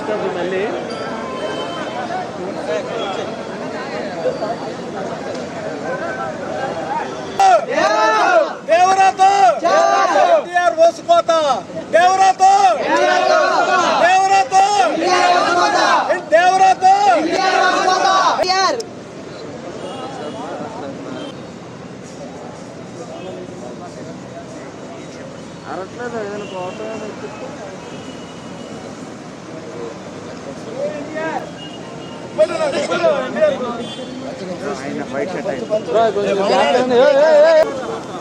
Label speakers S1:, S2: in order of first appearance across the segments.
S1: వస్తుంది మళ్ళీ.
S2: దేవరాత! ఎన్టీఆర్ మోసుకోత దేవరాత! దేవరాత! దేవరాత!
S1: అరట్లేదు ఏదైనా పోతాయని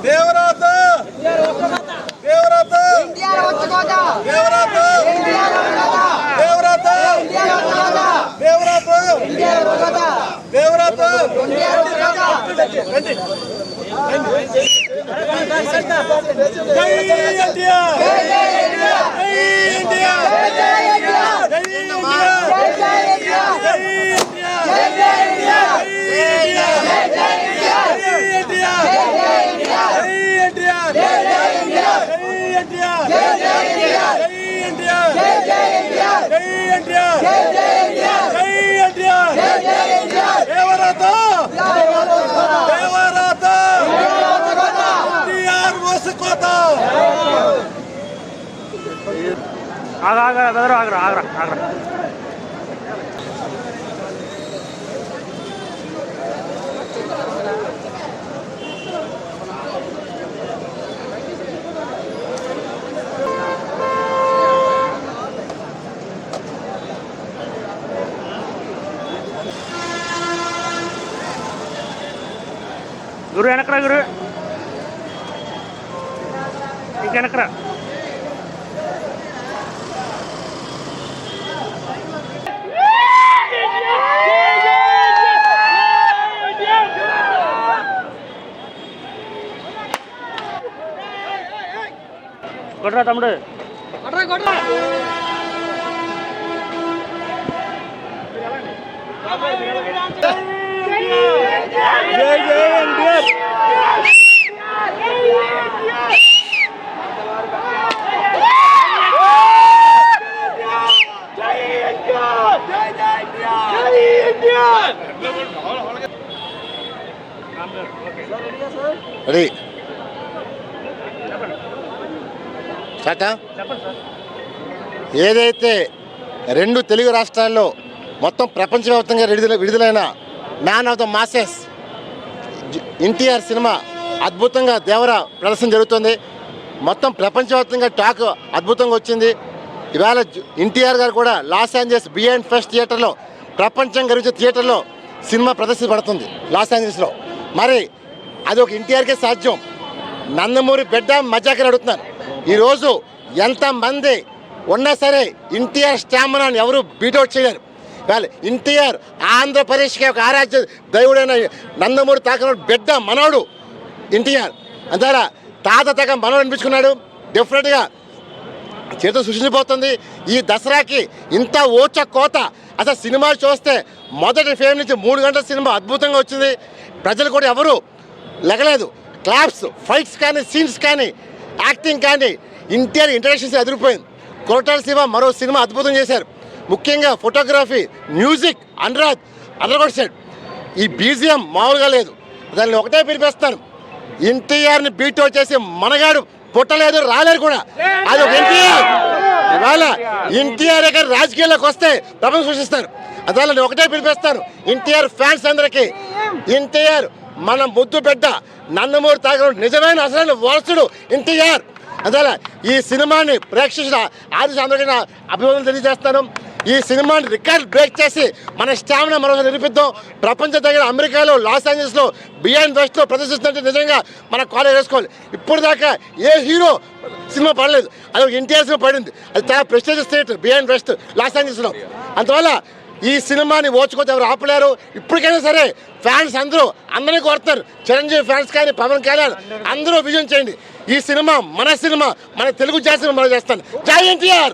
S2: దేవరాత! దేవరాత! దేవరాత! దేవరాత! దేవరాత! దేవరాత! జై జై జై జై
S1: ఆగ్రా ఆగ్రా ఆగ్రా ఆగ్రా ఆగా. గురు వెనకరా గురు ఇంక వెనకరా కొట్రా తమ్ముడు
S2: జై జై ఎన్టీఆర్
S3: రెడీ. స్టార్టా ఏదైతే రెండు తెలుగు రాష్ట్రాల్లో మొత్తం ప్రపంచవ్యాప్తంగా విడుదల విడుదలైన man of the masses NTR cinema అద్భుతంగా దేవర ప్రదర్శన జరుగుతుంది. మొత్తం ప్రపంచవ్యాప్తంగా టాక్ అద్భుతంగా వచ్చింది. ఇవాళ ఎన్టీఆర్ గారు కూడా లాస్ ఏంజల్స్ బియాండ్ ఫెస్ట్ థియేటర్లో ప్రపంచం గురించి థియేటర్లో సినిమా ప్రదర్శించబడుతుంది లాస్ ఏంజల్స్లో మరి అది ఒక ఎన్టీఆర్కే సాధ్యం. నందమూరి బిడ్డ మజాకర్ అడుగుతున్నారు ఈరోజు ఎంతమంది ఉన్నా సరే ఎన్టీఆర్ స్టామినాని ఎవరు బీటౌట్ చేయలేరు. వాళ్ళు ఎన్టీఆర్ ఆంధ్రప్రదేశ్కి ఒక ఆరాధ్య దైవుడైన నందమూరి తాకన బిడ్డ మనోడు ఎన్టీఆర్. అంతేరా తాత తగ మనోడు అనిపించుకున్నాడు. డెఫినెట్గా చేతులు సృష్టించబోతుంది ఈ దసరాకి ఇంత ఓచ కోత. అసలు సినిమా చూస్తే మొదటి ఫేమ్ నుంచి మూడు గంటల సినిమా అద్భుతంగా వచ్చింది. ప్రజలు కూడా ఎవరు లెగలేదు. క్లాప్స్ ఫైట్స్ కానీ సీన్స్ కానీ యాక్టింగ్ కానీ ఇంటీరియర్ ఇంటరాక్షన్స్ ఎదిరిపోయింది. కొరటాల శివ మరో సినిమా అద్భుతం చేశారు. ముఖ్యంగా ఫోటోగ్రఫీ మ్యూజిక్ అనురాగ్ సైడ్ ఈ బీజిఎం మామూలుగా లేదు. దాన్ని ఒకటే పిలిపిస్తాను. ఎన్టీఆర్ని బీట్ చేసి మనగాడు పుట్టలేదు రాలేరు కూడా. అది ఒక ఎన్టీఆర్ ఇవాళ ఎన్టీఆర్ దగ్గర రాజకీయాల్లోకి వస్తే ప్రభావం సృష్టిస్తారు అందువల్ల నేను ఒకటే పిలిపిస్తాను. ఎన్టీఆర్ ఫ్యాన్స్ అందరికీ. ఎన్టీఆర్ మన ముద్దు బిడ్డ నందమూరి తాగడం నిజమైన అసలు వారసుడు ఎన్టీఆర్ అందువల్ల ఈ సినిమాని ప్రేక్షించిన ఆదిశ అందరికీ నా తెలియజేస్తాను. ఈ సినిమాని రికార్డ్ బ్రేక్ చేసి మన స్టామినా మరొక నిరూపిద్దాం. ప్రపంచ దగ్గర అమెరికాలో లాస్ ఏంజల్స్లో బియాండ్ వెస్ట్లో ప్రదర్శిస్తుంటే నిజంగా మన కాలేజ్ వేసుకోవాలి ఇప్పుడు దాకా ఏ హీరో సినిమా పడలేదు. అది ఒక ఎన్టీఆర్ సినిమా పడింది. అది చాలా prestige state beyond west Los ఏంజల్స్లో. అందువల్ల ఈ సినిమాని ఓచుకోతే ఎవరు ఆపలేరు? ఇప్పటికైనా సరే ఫ్యాన్స్ అందరూ అందరినీ కోరుతారు చిరంజీవి ఫ్యాన్స్ కానీ పవన్ కళ్యాణ్ అందరూ విజయం చేయండి. ఈ సినిమా మన సినిమా మన తెలుగు జాతి సినిమా మనం చేస్తాను జై ఎన్టీఆర్!